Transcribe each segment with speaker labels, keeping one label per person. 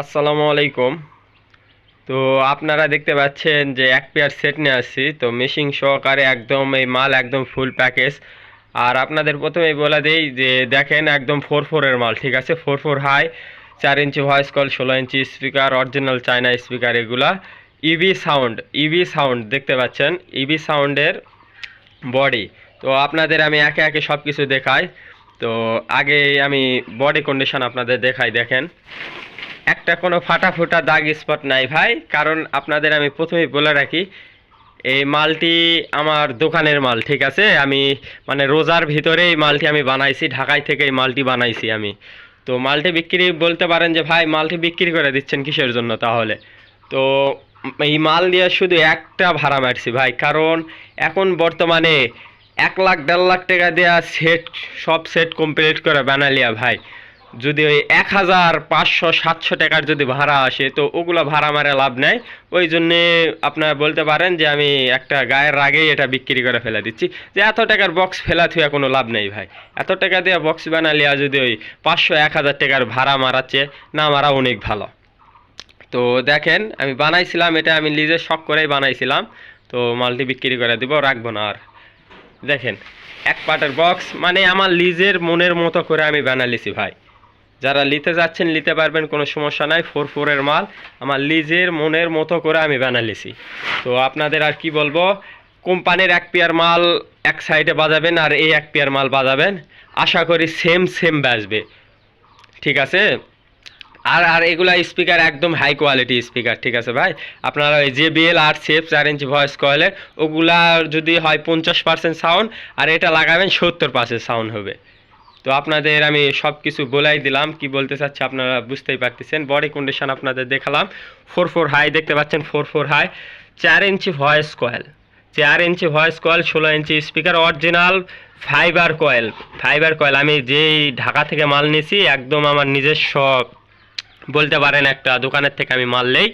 Speaker 1: আসসালামু আলাইকুম। তো আপনারা দেখতে পাচ্ছেন যে এক পেয়ার সেট নিয়ে আসছি। তো মেশিং সহকারে একদম এই মাল একদম ফুল প্যাকেজ আর আপনাদের প্রথমেই বলে দিই যে দেখেন একদম ফোর ফোরের মাল, ঠিক আছে? ফোর ফোর হাই চার ইঞ্চি ভয়েস কল ষোলো inch speaker original China speaker এগুলা। ইভি সাউন্ড ইভি সাউন্ড দেখতে পাচ্ছেন? ইভি সাউন্ডের বডি তো আপনাদের আমি একে একে সব কিছু দেখাই। তো আগে আমি বডি কন্ডিশন আপনাদের দেখাই, দেখেন। একটা কোনো ফাটা ফোটা দাগ স্পট নাই ভাই। কারণ আপনাদের আমি প্রথমেই বলে রাখি, এই মালটি আমার দোকানের মাল, ঠিক আছে? আমি মানে রোজার ভিতরে এই মালটি আমি বানাইছি, ঢাকায় থেকে এই মালটি বানাইছি আমি। তো মালটি বিক্রি বলতে পারেন যে, ভাই, মালটি বিক্রি করে দিচ্ছেন কিসের জন্য তাহলে? তো এই মাল দিয়ে শুধু একটা ভাড়া মারছি ভাই, কারণ এখন বর্তমানে এক লাখ, দেড় লাখ টাকা দেওয়া সেট সব সেট কমপ্লিট করে বানালিয়া ভাই। যদি ওই এক হাজার পাঁচশো সাতশো টাকার যদি ভাড়া আসে, তো ওগুলো ভাড়া মারে লাভ নেই। ওই জন্যে আপনারা বলতে পারেন যে আমি একটা গায়ের আগেই এটা বিক্রি করে ফেলে দিচ্ছি। যে এত টাকার বক্স ফেলা থুয়া কোনো লাভ নেই ভাই। এত টাকা দিয়ে বক্স বানালিয়া যদি ওই পাঁচশো এক হাজার টাকার ভাড়া মারাচ্ছে, না মারা অনেক ভালো। তো দেখেন, আমি বানাইছিলাম, এটা আমি নিজে শখ করেই বানাইছিলাম। তো মালটি বিক্রি করে দিব, রাখব না আর। দেখেন, এক পাটের বক্স মানে আমার লিজের মনের মতো করে আমি বানালিছি ভাই। যারা নিতে যাচ্ছেন, নিতে পারবেন, কোনো সমস্যা নাই। ফোর ফোরের মাল। আমার লিজের মনের মতো করে আমি বানালিছি তো আপনাদের আর কি বলব, কোম্পানির এক পেয়ার মাল এক সাইডে বাজাবেন আর এই এক পেয়ার মাল বাজাবেন। আশা করি সেম সেম বাজবে। ঠিক আছে? আর আর এগুলা স্পিকার একদম হাই কোয়ালিটি স্পিকার ঠিক আছে ভাই? আপনারা ওই জে বিএল আর সেফ চার ইঞ্চি ভয়েস কয়েলের ওগুলা যদি হয় পঞ্চাশ পার্সেন্ট সাউন্ড আর এটা লাগাবেন সত্তর পার্সেন্ট সাউন্ড হবে। তো আপনাদের আমি সব কিছু বলাই দিলাম, কি বলতে চাচ্ছি আপনারা বুঝতেই পারতেছেন। বডি কন্ডিশন আপনাদের দেখালাম। ফোর ফোর হাই দেখতে পাচ্ছেন ফোর ফোর হাই চার ইঞ্চি ভয়েস কয়েল চার ইঞ্চি ভয়েস কয়েল ষোলো inch speaker original fibre coil fibre coil আমি যেই ঢাকা থেকে মাল নিয়েছি একদম আমার নিজস্ব বলতে পারেন একটা দোকানের থেকে আমি মাল নেই।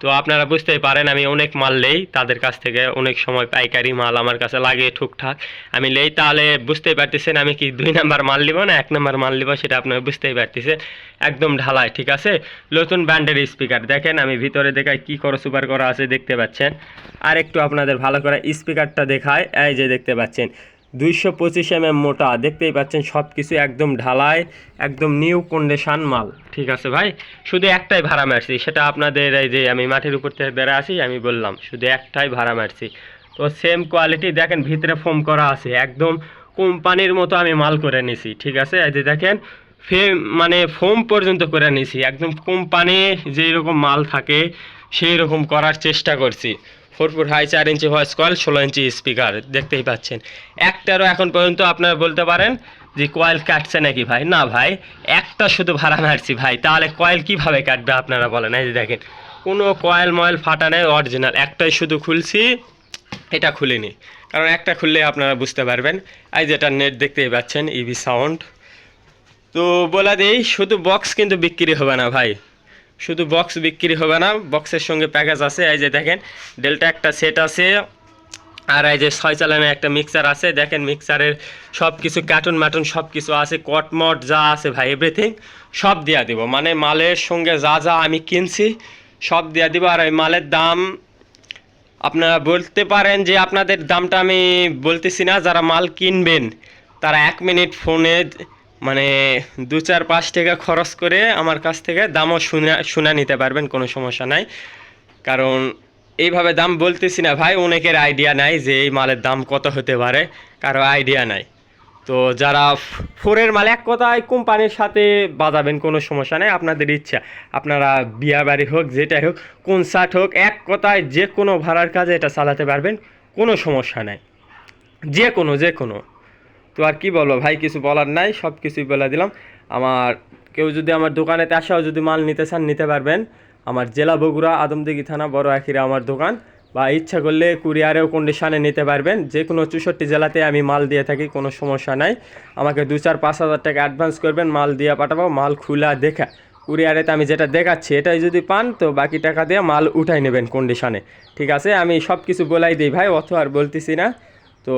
Speaker 1: তো আপনারা বুঝতেই পারেন, আমি অনেক মাল নেই, তাদের কাছ থেকে অনেক সময় পাইকারি মাল আমার কাছে লাগে ঠুকঠাক আমি নেই, তাহলে বুঝতেই পারতেছেন আমি কি দুই নাম্বার মাল নিব না এক নাম্বার মাল নিব সেটা আপনারা বুঝতেই পারতেছেন। একদম ঢালাই, ঠিক আছে? নতুন ব্র্যান্ডের স্পিকার দেখেন আমি ভিতরে দেখাই কি করো সুপার করা আছে, দেখতে পাচ্ছেন। আর একটু আপনাদের ভালো করে স্পিকারটা দেখায় এই যে দেখতে পাচ্ছেন। দুইশো পঁচিশ এম এম মোটা, দেখতেই পাচ্ছেন সব কিছু একদম ঢালাই, একদম নিউ কন্ডিশন মাল। ঠিক আছে ভাই? শুধু একটাই ভাড়া মারছি, সেটা আপনাদের এই যে আমি মাটির উপর থেকে বেড়ে আসি, আমি বললাম, শুধু একটাই ভাড়া মারছি। তো সেম কোয়ালিটি দেখেন ভিতরে ফোম করা আছে, একদম কোম্পানির মতো আমি মাল করে নিছি, ঠিক আছে? এই যে দেখেন ফেম মানে ফোম পর্যন্ত করে নিছি, একদম কোম্পানি যেই রকম মাল থাকে, সেই রকম করার চেষ্টা করছি। ফোর ফোর হাই চার ইঞ্চি ভয়েস কয়েল ষোলো ইঞ্চি স্পিকার, দেখতেই পাচ্ছেন। একটারও এখন পর্যন্ত আপনারা বলতে পারেন যে কয়েল কাটছে নাকি ভাই? না ভাই, একটা শুধু ভাড়া মারছি ভাই। তাহলে কয়েল কীভাবে কাটবে আপনারা বলেন? এই যে দেখেন, কোনো কয়েল ময়েল ফাটা নেই অরিজিনাল একটাই শুধু খুলছি, এটা খুলিনি। কারণ একটা খুললে আপনারা বুঝতে পারবেন। এই যেটা নেট দেখতেই পাচ্ছেন ইভি সাউন্ড তো বলে দিই, শুধু বক্স কিন্তু বিক্রি হবে না ভাই। শুধু বক্স বিক্রি হবে না বক্সের সঙ্গে প্যাকেজ আছে, এই যে দেখেন ডেল্টা একটা সেট আছে, আর এই যে ছয় চালানের একটা মিক্সার আছে, দেখেন মিক্সারের সব কিছু কার্টুন ম্যাটুন সব কিছু আছে কটমট যা আছে ভাই এভরিথিং সব দিয়া দিব। মানে মালের সঙ্গে যা যা আমি কিনছি, সব দিয়া দিব, আর ওই মালের দাম আপনারা বলতে পারেন যে আপনাদের দামটা আমি বলতেছি না, যারা মাল কিনবেন, তারা এক মিনিট ফোনে মানে দু চার পাঁচ টাকা খরচ করে আমার কাছ থেকে দামও শুনে শুনে নিতে পারবেন, কোনো সমস্যা নাই। কারণ এইভাবে দাম বলতেছি না ভাই, অনেকের আইডিয়া নাই যে এই মালের দাম কত হতে পারে, কারও আইডিয়া নাই। তো যারা ফোরের মাল এক কথায় কোম্পানির সাথে বাজাবেন, কোনো সমস্যা নেই, আপনাদের ইচ্ছা। আপনারা বিয়া বাড়ি হোক, যেটাই হোক কোন কনসার্ট হোক, এক কথায় যে কোনো ভাড়ার কাজে এটা চালাতে পারবেন, কোনো সমস্যা নাই। যে কোনো যে কোনো। তো আর কি বলব, ভাই কিছু বলার নাই সব কিছুই বলে দিলাম। আমার কেউ যদি আমার দোকানেতে আসাও যদি মাল নিতে চান, নিতে পারবেন। আমার জেলা বগুড়া আদমদিঘি থানা, বড় আখিরা আমার দোকান। বা ইচ্ছা করলে কুরিয়ারেও কন্ডিশনে নিতে পারবেন। যে কোনো চৌষট্টি জেলাতে আমি মাল দিয়ে থাকি, কোনো সমস্যা নাই। আমাকে দু চার পাঁচ হাজার টাকা অ্যাডভান্স করবেন, মাল দিয়ে পাঠাবো, মাল খোলা দেখা। কুরিয়ারেতে আমি যেটা দেখাচ্ছি, এটাই যদি পান, তো বাকি টাকা দিয়ে মাল উঠাই নেবেন কন্ডিশনে ঠিক আছে? আমি সব কিছু বলাই দিই ভাই, অত আর বলতেছি না। তো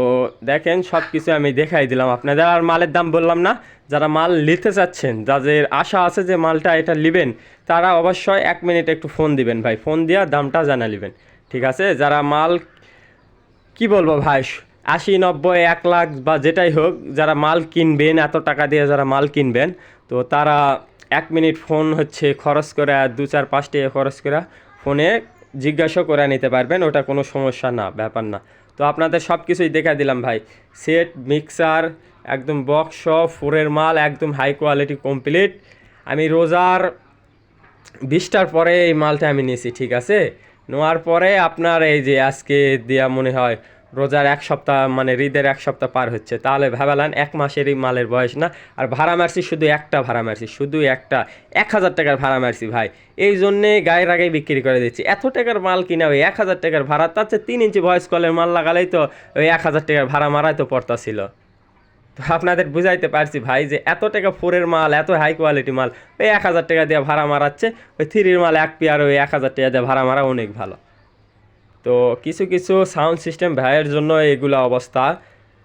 Speaker 1: দেখেন সব কিছু আমি দেখাই দিলাম আপনাদের। আর মালের দাম বললাম না, যারা মাল নিতে চাচ্ছেন, যাদের আশা আছে যে মালটা এটা নেবেন, তারা অবশ্যই এক মিনিট একটু ফোন দিবেন ভাই। ফোন দিয়া দামটা জানা নেবেন, ঠিক আছে? যারা মাল, কি বলব ভাই, আশি, নব্বই, এক লাখ বা যেটাই হোক, যারা মাল কিনবেন, এত টাকা দিয়ে যারা মাল কিনবেন, তো তারা এক মিনিট ফোন হচ্ছে খরচ করে দু চার পাঁচ টাকা খরচ করে ফোনে জিজ্ঞাসা করে নিতে পারবেন, ওটা কোনো সমস্যা না, ব্যাপার না। তো আপনাদের সব কিছুই দেখা দিলাম ভাই। সেট মিক্সার একদম বক্স ফোরের মাল, একদম হাই কোয়ালিটি কমপ্লিট আমি রোজার বিশটার পরে এই মালটা আমি নিয়েছি, ঠিক আছে? নেওয়ার পরে আপনার এই যে আজকে দেয়া মনে হয় রোজার এক সপ্তাহ মানে ঈদের এক সপ্তাহ পার হচ্ছে। তাহলে ভাবালান এক মাসেরই মালের বয়স না? আর ভাড়া মারছি শুধু একটা ভাড়া মারছি, শুধু একটা। এক হাজার টাকার ভাড়া মারছি ভাই। এই জন্যে গায়ের আগেই বিক্রি করে দিচ্ছি। এত টাকার মাল কিনা ওই এক হাজার টাকার ভাড়া? তার চেয়ে তিন ইঞ্চি ভয়েস কলের মাল লাগালেই তো ওই এক হাজার টাকার ভাড়া মারাই তো পড়তা ছিল তো আপনাদের বুঝাইতে পারছি ভাই যে এত টাকা ফোরের মাল, এত হাই কোয়ালিটি মাল, ওই এক হাজার টাকা দিয়ে ভাড়া মারাচ্ছে, ওই থ্রির মাল এক পেয়ার ওই এক হাজার টাকা দিয়ে ভাড়া মারা অনেক ভালো। তো কিছু কিছু সাউন্ড সিস্টেম ভাইয়ের জন্য এগুলো অবস্থা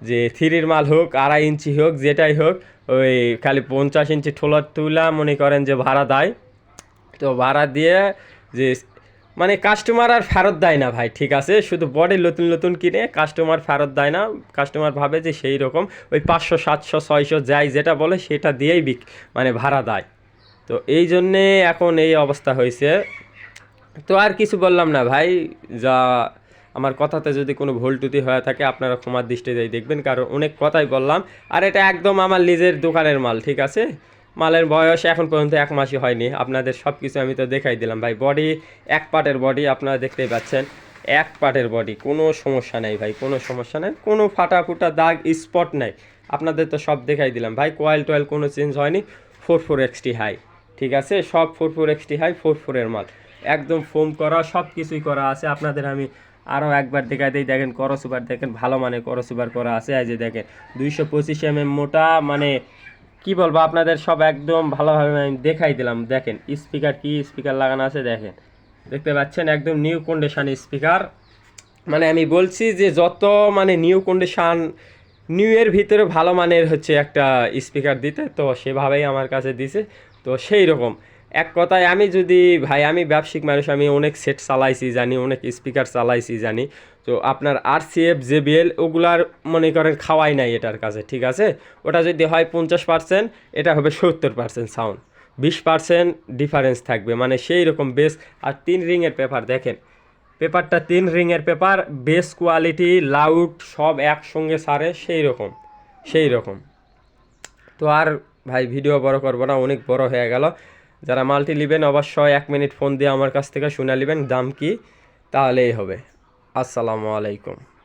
Speaker 1: যে থ্রির মাল হোক, আড়াই ইঞ্চি হোক, যেটাই হোক, ওই খালি পঞ্চাশ ইঞ্চি ঠোলার তুলা মনে করেন যে ভাড়া দেয়। তো ভাড়া দিয়ে যে মানে কাস্টমার আর ফেরত দেয় না ভাই, ঠিক আছে? শুধু বডি নতুন নতুন কিনে কাস্টমার ফেরত দেয় না কাস্টমার ভাবে যে সেই রকম ওই পাঁচশো, সাতশো, ছয়শো যাই যেটা বলে সেটা দিয়েই বিক মানে ভাড়া দেয়। তো এই জন্যে এখন এই অবস্থা হয়েছে। তো আর কিছু বললাম না ভাই, যা আমার কথাতে যদি কোনো ভুল ত্রুটি হয়ে থাকে আপনারা ক্ষমার দৃষ্টি দৃষ্টিতে দেখবেন, কারণ অনেক কথাই বললাম। আর এটা একদম আমার নিজের দোকানের মাল, ঠিক আছে? মালের বয়স এখন পর্যন্ত এক মাসই হয়নি, আপনাদের সব কিছু আমি তো দেখাই দিলাম। ভাই বডি এক পার্টের বডি আপনারা দেখতেই পাচ্ছেন, এক পার্টের বডি কোনো সমস্যা নেই ভাই, কোনো সমস্যা নেই, কোনো ফাটা ফুটা দাগ স্পট নেই। আপনাদের তো সব দেখাই দিলাম। ভাই কোয়েল টোয়েল কোনো চেঞ্জ হয়নি ফোর ফোর এক্সটি হাই ঠিক আছে? সব four four XT high four ফোরের মাল। একদম ফোম করা সব কিছুই করা আছে। আপনাদের আমি আরও একবার দেখাই দিই। দেখেন করসুবার দেখেন, ভালো মানে করসুবার করা আছে। এই যে দেখেন, দুইশো পঁচিশ এম এম মোটা মানে কি বলব, আপনাদের সব একদম ভালোভাবে আমি দেখাই দিলাম। দেখেন, স্পিকার কি স্পিকার লাগানো আছে, দেখেন। দেখতে পাচ্ছেন, একদম নিউ কন্ডিশন স্পিকার। মানে আমি বলছি যে যত মানে নিউ কন্ডিশন, নিউ এর ভিতরে ভালো মানের হচ্ছে একটা স্পিকার দিতে, তো সেভাবেই আমার কাছে দিছে। তো সেই রকম এক কথায় আমি যদি, ভাই, আমি ব্যবসায়িক মানুষ, আমি অনেক সেট চালাইছি, জানি, অনেক স্পিকার চালাইছি, জানি। তো আপনার R C F CF JBL ওগুলার মনে করেন খাওয়াই নাই এটার কাছে, ঠিক আছে? ওটা যদি হয় পঞ্চাশ পার্সেন্ট এটা হবে সত্তর পার্সেন্ট সাউন্ড বিশ পার্সেন্ট ডিফারেন্স থাকবে মানে সেই রকম বেস আর তিন রিংয়ের পেপার দেখেন। পেপারটা তিন রিংয়ের পেপার বেস কোয়ালিটি লাউড সব একসঙ্গে সারে, সেই রকম সেই রকম। তো আর, ভাই ভিডিও বড় করব না, অনেক বড় হয়ে গেল। যারা মালটি নেবেন অবশ্যই এক মিনিট ফোন দিয়ে আমার কাছ থেকে শুনে নেবেন দাম কি, তাহলেই হবে। আসসালামু আলাইকুম।